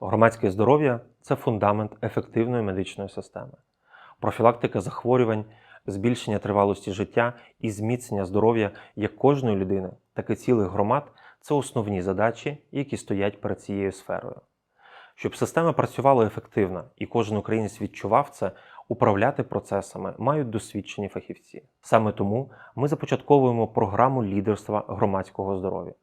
Громадське здоров'я це фундамент ефективної медичної системи. Профілактика захворювань, збільшення тривалості життя і зміцнення здоров'я як кожної людини, так і цілих громад це основні задачі, які стоять перед цією сферою. Щоб система працювала ефективно і кожен українець відчував це, управляти процесами мають досвідчені фахівці. Саме тому ми започатковуємо програму лідерства громадського здоров'я.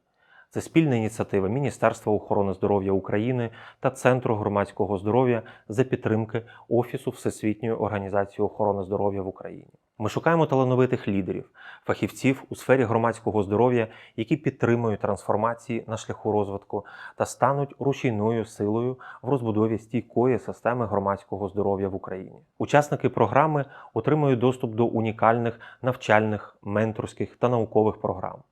Це спільна ініціатива Міністерства охорони здоров'я України та Центру громадського здоров'я за підтримки Офісу Всесвітньої організації охорони здоров'я в Україні. Ми шукаємо талановитих лідерів, фахівців у сфері громадського здоров'я, які підтримують трансформації на шляху розвитку та стануть рушійною силою в розбудові стійкої системи громадського здоров'я в Україні. Учасники програми отримують доступ до унікальних навчальних, менторських та наукових програм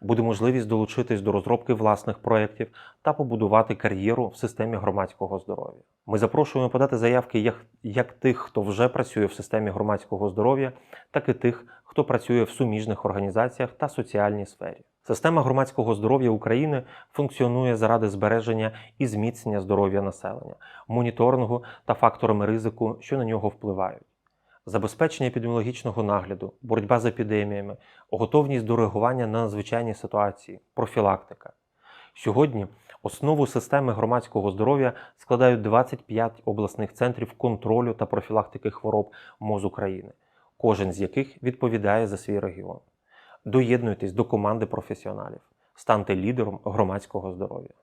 буде можливість долучитись до розробки власних проєктів та побудувати кар'єру в системі громадського здоров'я. Ми запрошуємо подати заявки як, як тих, хто вже працює в системі громадського здоров'я, так і тих, хто працює в суміжних організаціях та соціальній сфері. Система громадського здоров'я України функціонує заради збереження і зміцнення здоров'я населення, моніторингу та факторами ризику, що на нього впливають забезпечення епідеміологічного нагляду, боротьба з епідеміями, готовність до реагування на надзвичайні ситуації, профілактика. Сьогодні основу системи громадського здоров'я складають 25 обласних центрів контролю та профілактики хвороб МОЗ України, кожен з яких відповідає за свій регіон. Доєднуйтесь до команди професіоналів, станьте лідером громадського здоров'я.